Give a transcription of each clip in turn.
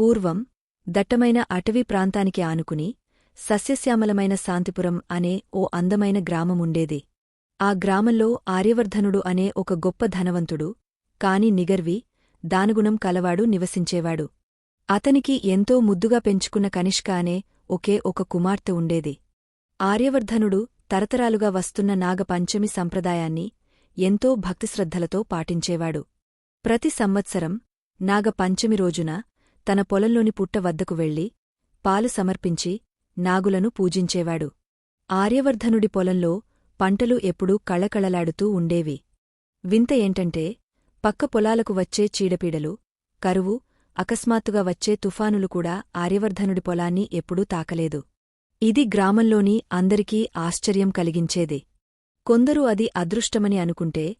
పూర్వం దట్టమైన అటవీ ప్రాంతానికి ఆనుకుని సస్యశ్యామలమైన శాంతిపురం అనే ఓ అందమైన గ్రామముండేది. ఆ గ్రామంలో ఆర్యవర్ధనుడు అనే ఒక గొప్ప ధనవంతుడు కాని నిగర్వి దానుగుణం కలవాడు నివసించేవాడు. అతనికి ఎంతో ముద్దుగా పెంచుకున్న కనిష్క అనే ఒకే ఒక కుమార్తె ఉండేది. ఆర్యవర్ధనుడు తరతరాలుగా వస్తున్న నాగపంచమి సంప్రదాయాన్ని ఎంతో భక్తిశ్రద్ధలతో పాటించేవాడు. ప్రతి సంవత్సరం నాగపంచమి రోజున తన పొలంలోని పుట్ట వద్దకు వెళ్ళి పాలు సమర్పించి నాగులను పూజించేవాడు. ఆర్యవర్ధనుడి పొలంలో పంటలు ఎప్పుడూ కళకళలాడుతూ ఉండేవి. వింత ఏంటంటే పక్క పొలాలకు వచ్చే చీడపీడలు కరువు అకస్మాత్తుగా వచ్చే తుఫానులు కూడా ఆర్యవర్ధనుడి పొలాన్ని ఎప్పుడూ తాకలేదు. ఇది గ్రామంలోని అందరికీ ఆశ్చర్యం కలిగించేది. కొందరు అది అదృష్టమని అనుకుంటే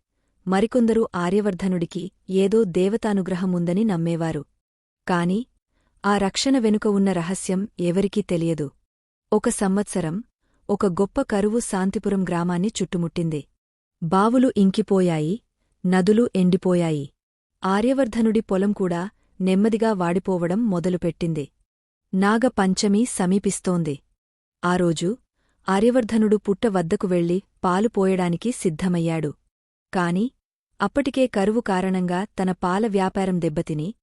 మరికొందరు ఆర్యవర్ధనుడికి ఏదో దేవతానుగ్రహముందని నమ్మేవారు. కాని ఆ రక్షణ వెనుక ఉన్న రహస్యం ఎవరికీ తెలియదు. ఒక సంవత్సరం ఒక గొప్ప కరువు శాంతిపురం గ్రామాన్ని చుట్టుముట్టింది. బావులు ఇంకిపోయాయి నదులు ఎండిపోయాయి. ఆర్యవర్ధనుడి పొలం కూడా నెమ్మదిగా వాడిపోవడం మొదలుపెట్టింది. నాగపంచమి సమీపిస్తోంది. ఆ రోజు ఆర్యవర్ధనుడు పుట్ట వద్దకు వెళ్ళి పాలు పోయడానికి సిద్ధమయ్యాడు. కాని అప్పటికే కరువు కారణంగా తన పాల వ్యాపారం దెబ్బతిని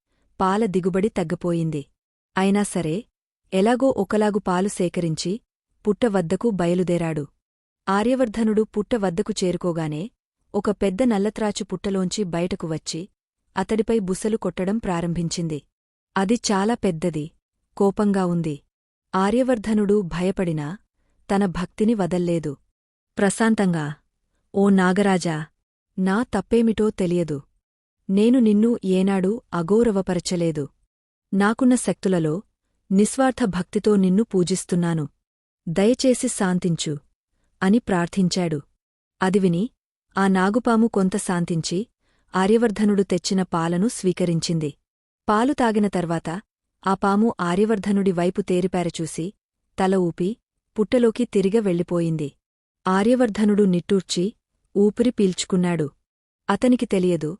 పాల దిగుబడి తగ్గపోయింది. అయినా సరే ఎలాగో ఒకలాగు పాలు సేకరించి పుట్ట వద్దకు బయలుదేరాడు. ఆర్యవర్ధనుడు పుట్ట వద్దకు చేరుకోగానే ఒక పెద్ద నల్లత్రాచు పుట్టలోంచి బయటకు వచ్చి అతడిపై బుసలు కొట్టడం ప్రారంభించింది. అది చాలా పెద్దది కోపంగా ఉంది. ఆర్యవర్ధనుడు భయపడినా తన భక్తిని వదల్లేదు. ప్రశాంతంగా ఓ నాగరాజా నా తప్పేమిటో తెలియదు. నేను నిన్ను ఏనాడూ అగౌరవపరచలేదు. నాకున్న శక్తులలో నిస్వార్థ భక్తితో నిన్ను పూజిస్తున్నాను. దయచేసి శాంతించు అని ప్రార్థించాడు. అది విని ఆ నాగుపాము కొంత శాంతించి ఆర్యవర్ధనుడు తెచ్చిన పాలను స్వీకరించింది. పాలు తాగిన తర్వాత ఆ పాము ఆర్యవర్ధనుడి వైపు తేరిపారచూసి తల ఊపి పుట్టలోకి తిరిగ వెళ్ళిపోయింది. ఆర్యవర్ధనుడు నిట్టూర్చి ఊపిరి పీల్చుకున్నాడు. అతనికి తెలియదు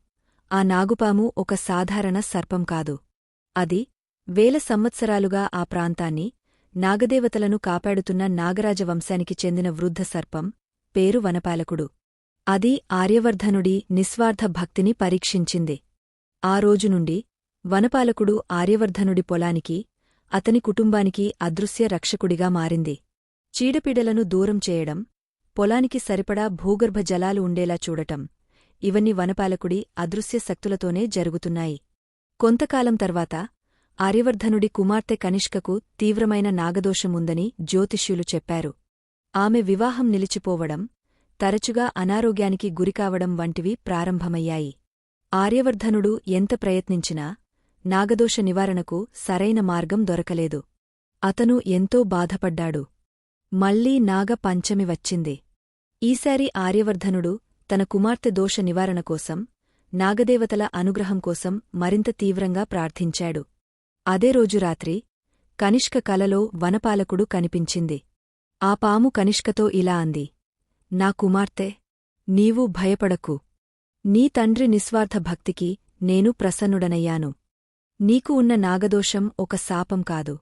ఆ నాగుపాము ఒక సాధారణ సర్పం కాదు. అది వేల సంవత్సరాలుగా ఆ ప్రాంతాన్ని నాగదేవతలను కాపాడుతున్న నాగరాజవంశానికి చెందిన వృద్ధ సర్పం పేరు వనపాలకుడు. అది ఆర్యవర్ధనుడి నిస్వార్థ భక్తిని పరీక్షించింది. ఆ రోజు నుండి వనపాలకుడు ఆర్యవర్ధనుడి పొలానికి అతని కుటుంబానికి అదృశ్య రక్షకుడిగా మారింది. చీడపీడలను దూరం చేయడం పొలానికి సరిపడా భూగర్భ జలాలు ఉండేలా చూడటం ఇవన్నీ వనపాలకుడి అదృశ్య శక్తులతోనే జరుగుతున్నాయి. కొంతకాలం తర్వాత ఆర్యవర్ధనుడి కుమార్తె కనిష్కకు తీవ్రమైన నాగదోషముందని జ్యోతిష్యులు చెప్పారు. ఆమె వివాహం నిలిచిపోవడం తరచుగా అనారోగ్యానికి గురికావడం వంటివి ప్రారంభమయ్యాయి. ఆర్యవర్ధనుడు ఎంత ప్రయత్నించినా నాగదోష నివారణకు సరైన మార్గం దొరకలేదు. అతను ఎంతో బాధపడ్డాడు. మళ్ళీ నాగ పంచమి వచ్చింది. ఈసారి ఆర్యవర్ధనుడు తన కుమార్తె దోష నివారణ కోసం నాగదేవతల అనుగ్రహం కోసం మరింత తీవ్రంగా ప్రార్థించాడు. అదే రోజు రాత్రి కనిష్క కలలో వనపాలకుడు కనిపించింది. ఆ పాము కనిష్కతో ఇలా అంది నా కుమార్తె నీవు భయపడకు. నీ తండ్రి నిస్వార్థ భక్తికి నేను ప్రసన్నుడనయ్యాను. నీకు ఉన్న నాగదోషం ఒక శాపం కాదు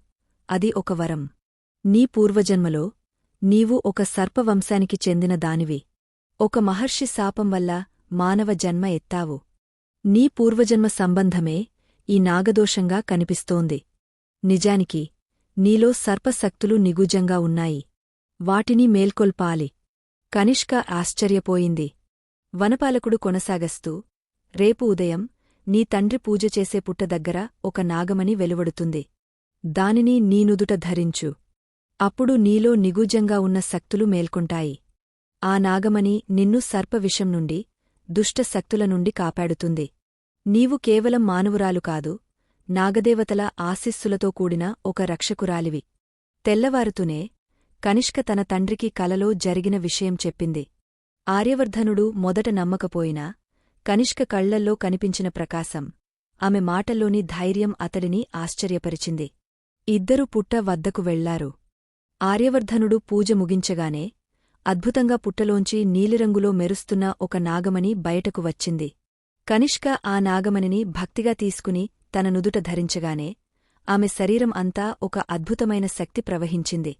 అది ఒక వరం. నీ పూర్వజన్మలో నీవు ఒక సర్పవంశానికి చెందిన దానివి. ఒక మహర్షి శాపం వల్ల మానవ జన్మ ఎత్తావు. నీ పూర్వజన్మ సంబంధమే ఈ నాగదోషంగా కనిపిస్తోంది. నిజానికి నీలో సర్పశక్తులు నిగుజంగా ఉన్నాయి. వాటిని మేల్కొల్పాలి. కనిష్క ఆశ్చర్యపోయింది. వనపాలకుడు కొనసాగస్తూ రేపు ఉదయం నీ తండ్రి పూజ చేసే పుట్ట దగ్గర ఒక నాగమని వెలువడుతుంది. దానిని నీనుదుట ధరించు. అప్పుడు నీలో నిగూజంగా ఉన్న శక్తులు మేల్కొంటాయి. ఆ నాగమణి నిన్ను సర్పవిషం నుండి దుష్టశక్తుల నుండి కాపాడుతుంది. నీవు కేవలం మానవురాలు కాదు నాగదేవతల ఆశిస్సులతో కూడిన ఒక రక్షకురాలివి. తెల్లవారుతూనే కనిష్క తన తండ్రికి కలలో జరిగిన విషయం చెప్పింది. ఆర్యవర్ధనుడు మొదట నమ్మకపోయినా కనిష్క కళ్ళల్లో కనిపించిన ప్రకాశం ఆమె మాటల్లోని ధైర్యం అతడిని ఆశ్చర్యపరిచింది. ఇద్దరు పుట్ట వద్దకు వెళ్ళారు. ఆర్యవర్ధనుడు పూజ ముగించగానే అద్భుతంగా పుట్టలోంచి నీలిరంగులో మెరుస్తున్న ఒక నాగమణి బయటకు వచ్చింది. కనిష్క ఆ నాగమణిని భక్తిగా తీసుకుని తన నుదుట ధరించగానే ఆమె శరీరం అంతా ఒక అద్భుతమైన శక్తి ప్రవహించింది.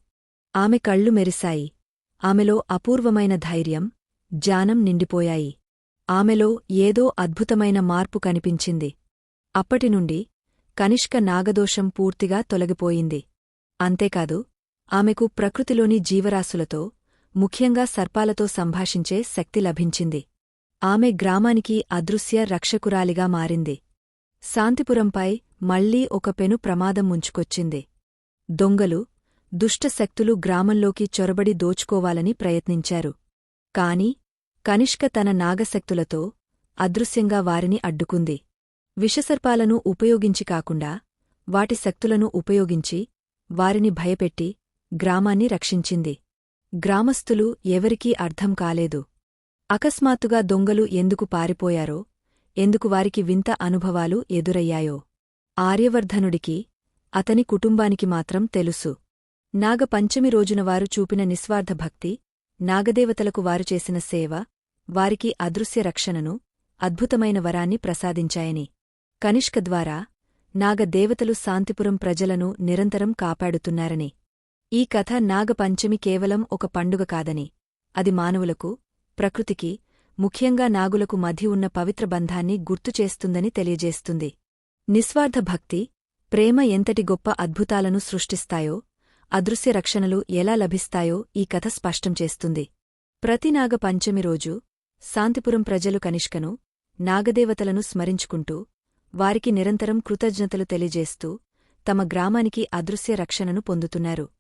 ఆమె కళ్ళు మెరిశాయి. ఆమెలో అపూర్వమైన ధైర్యం జ్ఞానం నిండిపోయాయి. ఆమెలో ఏదో అద్భుతమైన మార్పు కనిపించింది. అప్పటినుండి కనిష్క నాగదోషం పూర్తిగా తొలగిపోయింది. అంతేకాదు ఆమెకు ప్రకృతిలోని జీవరాశులతో ముఖ్యంగా సర్పాలతో సంభాషించే శక్తి లభించింది. ఆమె గ్రామానికి అదృశ్య రక్షకురాలిగా మారింది. శాంతిపురంపై మళ్ళీ ఒక పెను ప్రమాదం ముంచుకొచ్చింది. దొంగలు దుష్టశక్తులు గ్రామంలోకి చొరబడి దోచుకోవాలని ప్రయత్నించారు. కాని కనిష్క తన నాగశక్తులతో అదృశ్యంగా వారిని అడ్డుకుంది. విషసర్పాలను ఉపయోగించి కాకుండా వాటి శక్తులను ఉపయోగించి వారిని భయపెట్టి గ్రామాన్ని రక్షించింది. గ్రామస్థులు ఎవరికీ అర్థం కాలేదు. అకస్మాత్తుగా దొంగలు ఎందుకు పారిపోయారో ఎందుకు వారికి వింత అనుభవాలు ఎదురయ్యాయో. ఆర్యవర్ధనుడికి అతని కుటుంబానికి మాత్రం తెలుసు. నాగపంచమి రోజున వారు చూపిన నిస్వార్థ భక్తి నాగదేవతలకు వారు చేసిన సేవ వారికి అదృశ్య రక్షణను అద్భుతమైన వరాన్ని ప్రసాదించాయని. కనిష్క ద్వారా నాగదేవతలు శాంతిపురం ప్రజలను నిరంతరం కాపాడుతున్నారని. ఈ కథ నాగపంచమి కేవలం ఒక పండుగ కాదని. అది మానవులకు ప్రకృతికి ముఖ్యంగా నాగులకు మధ్య ఉన్న పవిత్ర బంధాన్ని గుర్తుచేస్తుందని తెలియజేస్తుంది. నిస్వార్థ భక్తి ప్రేమ ఎంతటి గొప్ప అద్భుతాలను సృష్టిస్తాయో అదృశ్య రక్షణలు ఎలా లభిస్తాయో ఈ కథ స్పష్టం చేస్తుంది. ప్రతి నాగ పంచమి రోజు శాంతిపురం ప్రజలు కనిష్కను నాగదేవతలను స్మరించుకుంటూ వారికి నిరంతరం కృతజ్ఞతలు తెలియజేస్తూ తమ గ్రామానికి అదృశ్య రక్షణను పొందుతున్నారు.